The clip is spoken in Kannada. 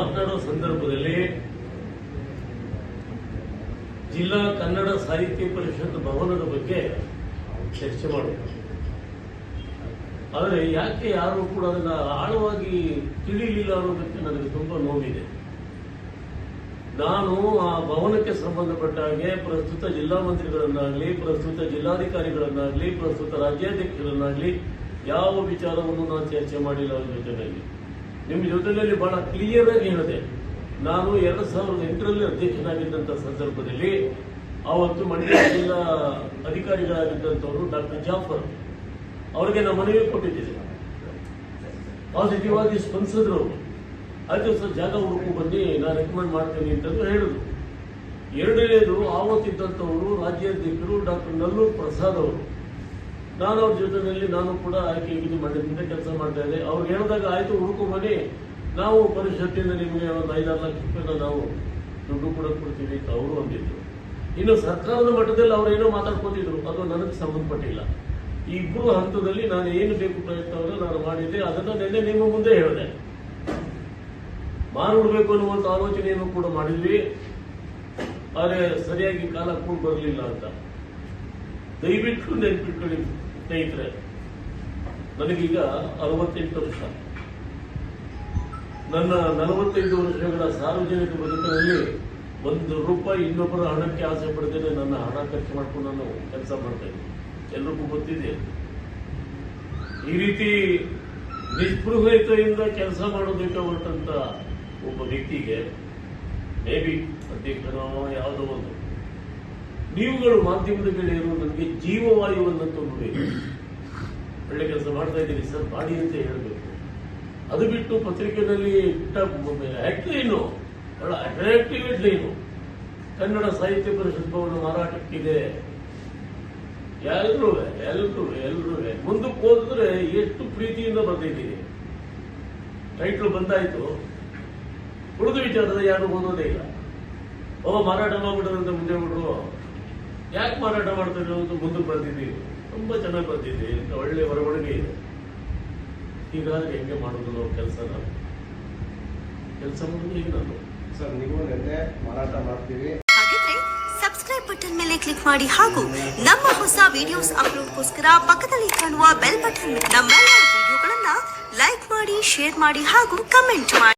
ಮಾತನಾಡೋ ಸಂದರ್ಭದಲ್ಲಿ ಜಿಲ್ಲಾ ಕನ್ನಡ ಸಾಹಿತ್ಯ ಪರಿಷತ್ ಭವನದ ಬಗ್ಗೆ ಚರ್ಚೆ ಮಾಡಬೇಕು ಆದರೆ ಯಾಕೆ ಯಾರು ಕೂಡ ಅದನ್ನ ಆಳವಾಗಿ ತಿಳಿಯಲಿಲ್ಲ ಅನ್ನೋದಕ್ಕೆ ನನಗೆ ತುಂಬಾ ನೋವಿದೆ. ನಾನು ಆ ಭವನಕ್ಕೆ ಸಂಬಂಧಪಟ್ಟ ಹಾಗೆ ಪ್ರಸ್ತುತ ಜಿಲ್ಲಾ ಮಂತ್ರಿಗಳನ್ನಾಗಲಿ, ಪ್ರಸ್ತುತ ಜಿಲ್ಲಾಧಿಕಾರಿಗಳನ್ನಾಗಲಿ, ಪ್ರಸ್ತುತ ರಾಜ್ಯಾಧ್ಯಕ್ಷರನ್ನಾಗಲಿ ಯಾವ ವಿಚಾರವನ್ನು ನಾನು ಚರ್ಚೆ ಮಾಡಿಲ್ಲ ಅವ್ರ ಜೊತೆಯಲ್ಲಿ. ನಿಮ್ಮ ಜೊತೆಯಲ್ಲಿ ಬಹಳ ಕ್ಲಿಯರ್ ಆಗಿ ಹೇಳಿದೆ. ನಾನು ಎರಡು ಸಾವಿರದ ಎಂಟರಲ್ಲಿ ಅಧ್ಯಕ್ಷನಾಗಿದ್ದಂಥ ಸಂದರ್ಭದಲ್ಲಿ ಆವತ್ತು ಮಂಡ್ಯ ಜಿಲ್ಲಾ ಅಧಿಕಾರಿಗಳಾಗಿದ್ದಂಥವರು ಡಾಕ್ಟರ್ ಜಾಫರ್ ಅವರಿಗೆ ನಾನು ಮನವಿ ಕೊಟ್ಟಿದ್ದೆ ಪಾಸಿಟಿವ್ ಆಗಿ ಸ್ಪಂದಿಸಿದ್ರು. ಅವರು ಸರ್, ಜಾಗ ಹುಡುಕು ಬನ್ನಿ, ನಾನು ರೆಕಮೆಂಡ್ ಮಾಡ್ತೀನಿ ಅಂತಂದು ಹೇಳಿದ್ರು. ಎರಡನೇದು, ಆವತ್ತಿದ್ದಂಥವರು ರಾಜ್ಯಾಧ್ಯಕ್ಷರು ಡಾಕ್ಟರ್ ನಲ್ಲೂರ್ ಪ್ರಸಾದ್ ಅವರು. ನಾನು ಅವ್ರ ಜೊತೆಯಲ್ಲಿ ನಾನು ಕೂಡ ಆಯ್ಕೆ ಇದು ಮಾಡಿದ್ರಿಂದ ಕೆಲಸ ಮಾಡ್ತಾ ಇದ್ದೆ. ಅವ್ರು ಹೇಳಿದಾಗ ಆಯ್ತು ಹುಡುಕು ನಾವು ಪರಿಷತ್ತಿಂದ ನಿಮಗೆ ಒಂದು ಐದಾರು ಲಕ್ಷ ರೂಪಾಯಿನ ನಾವು ದುಡ್ಡು ಕೂಡ ಕೊಡ್ತೀವಿ. ಅಂತ ಅವರು ಅಂದಿದ್ರು. ಇನ್ನು ಸರ್ಕಾರದ ಮಟ್ಟದಲ್ಲಿ ಅವ್ರು ಏನೋ ಮಾತಾಡ್ಕೊತಿದ್ರು. ಅದು ನನಗೆ ಸಂಬಂಧಪಟ್ಟಿಲ್ಲ. ಇಬ್ಬರು ಹಂತದಲ್ಲಿ ನಾನು ಏನು ಬೇಕು ಪ್ರಯತ್ನವನ್ನು ನಾನು ಮಾಡಿದ್ದೆ. ಅದನ್ನು ನಿನ್ನೆ ನಿಮ್ಮ ಮುಂದೆ ಹೇಳಿದೆ. ಮಾರುಡ್ಬೇಕು ಅನ್ನುವಂಥ ಆಲೋಚನೆಯನ್ನು ಕೂಡ ಮಾಡಿದ್ವಿ. ಆದರೆ ಸರಿಯಾಗಿ ಕಾಲ ಕೂಡ ಬರಲಿಲ್ಲ ಅಂತ. ದಯವಿಟ್ಟು ನೆನ್ಪಿಟ್ಕೊಳ್ಳಿ ಸ್ನೇಹಿತರೆ. ನನಗೀಗ ಅರವತ್ತೆಂಟು ವರ್ಷ. ನನ್ನ ನಲವತ್ತೈದು ವರ್ಷಗಳ ಸಾರ್ವಜನಿಕ ಬದುಕಿನಲ್ಲಿ ಒಂದು ರೂಪಾಯಿ ಇನ್ನೊಬ್ಬರ ಹಣಕ್ಕೆ ಆಸೆ ಪಡೆದೇನೆ ನನ್ನ ಹಣ ಖರ್ಚು ಮಾಡಿಕೊಂಡು ನಾನು ಕೆಲಸ ಮಾಡ್ತಾ ಇದ್ದೀನಿ. ಎಲ್ರಿಗೂ ಗೊತ್ತಿದೆ. ಈ ರೀತಿ ನಿಸ್ಪೃಹತೆಯಿಂದ ಕೆಲಸ ಮಾಡೋದಕ್ಕೆ ಹೊರಟಂತ ಒಬ್ಬ ವ್ಯಕ್ತಿಗೆ ಮೇ ಬಿ ಅಧ್ಯಕ್ಷನೋ, ಯಾವುದೋ ಒಂದು ನೀವುಗಳು ಮಾಧ್ಯಮದ ಗೆಳೆಯರು ನನಗೆ ಜೀವವಾಯುವನ್ನಂತೂ ನೋಡಿ. ಒಳ್ಳೆ ಕೆಲಸ ಮಾಡ್ತಾ ಇದ್ದೀರಿ ಸರ್, ಮಾಡಿ ಅಂತ ಹೇಳಬೇಕು. ಅದು ಬಿಟ್ಟು ಪತ್ರಿಕೆಯಲ್ಲಿ ಇಟ್ಟ ಹೆಡ್ಲೈನು ಬಹಳ ಅಟ್ರಾಕ್ಟಿವ್ ಹೆಡ್ಲೈನು ಕನ್ನಡ ಸಾಹಿತ್ಯ ಪರಿಷತ್ ಭವನ ಮಾರಾಟಕ್ಕಿದೆ. ಎಲ್ಲರೂ ಎಲ್ಲರೂ ಎಲ್ಲರೂ ಮುಂದಕ್ಕೆ ಹೋದ್ರೆ ಎಷ್ಟು ಪ್ರೀತಿಯಿಂದ ಬರ್ತಿದ್ದೀನಿ ಟೈಟ್ಲು ಬಂದಾಯ್ತು. ಉಳಿದು ವಿಚಾರದ ಯಾರು ಓದೋದೇ ಇಲ್ಲ. ಓ, ಮಾರಾಟ ಮಾಡ್ಬಿಡೋದಂತ ಮುಂದೆ ಬಿಟ್ರು ಯಾಕೆ ಮಾರಾಟ ಮಾಡ್ತಾರೆ ಅನ್ನೋದು ಮುಂದೆ ಬರ್ತಿದ್ದೆ ತುಂಬಾ ಚೆನ್ನಾಗಿ ಬರ್ತಿದ್ದೆ ಅಂತ ಒಳ್ಳೆ ಬರವಣಿಗೆ ಇದೆ. ಹೀಗಾದ್ರೆ ಹೆಂಗೆ ಮಾಡೋದು ನಾವು. ಕೆಲಸನ ಕೆಲಸ ಮಾಡೋದು ಈಗ ನಾನು. ಸರ್ ನೀವು ನಿನ್ನೆ ಮಾರಾಟ ಮಾಡ್ತೀವಿ ಹಾಗಿದ್ರೆ ಸಬ್ಸ್ಕ್ರೈಬ್ ಬಟನ್ ಮೇಲೆ ಕ್ಲಿಕ್ ಮಾಡಿ ಹಾಗೂ ನಮ್ಮ ಹೊಸ ವಿಡಿಯೋಸ್ ಅಪ್ಲೋಡ್ಗೋಸ್ಕರ ಪಕ್ಕದಲ್ಲಿ ಕಾಣುವ ಬೆಲ್ ಬಟನ್ ನಮ್ಮೆಲ್ಲ ವಿಡಿಯೋಗಳನ್ನ ಲೈಕ್ ಮಾಡಿ ಶೇರ್ ಮಾಡಿ ಹಾಗೂ ಕಮೆಂಟ್ ಮಾಡಿ.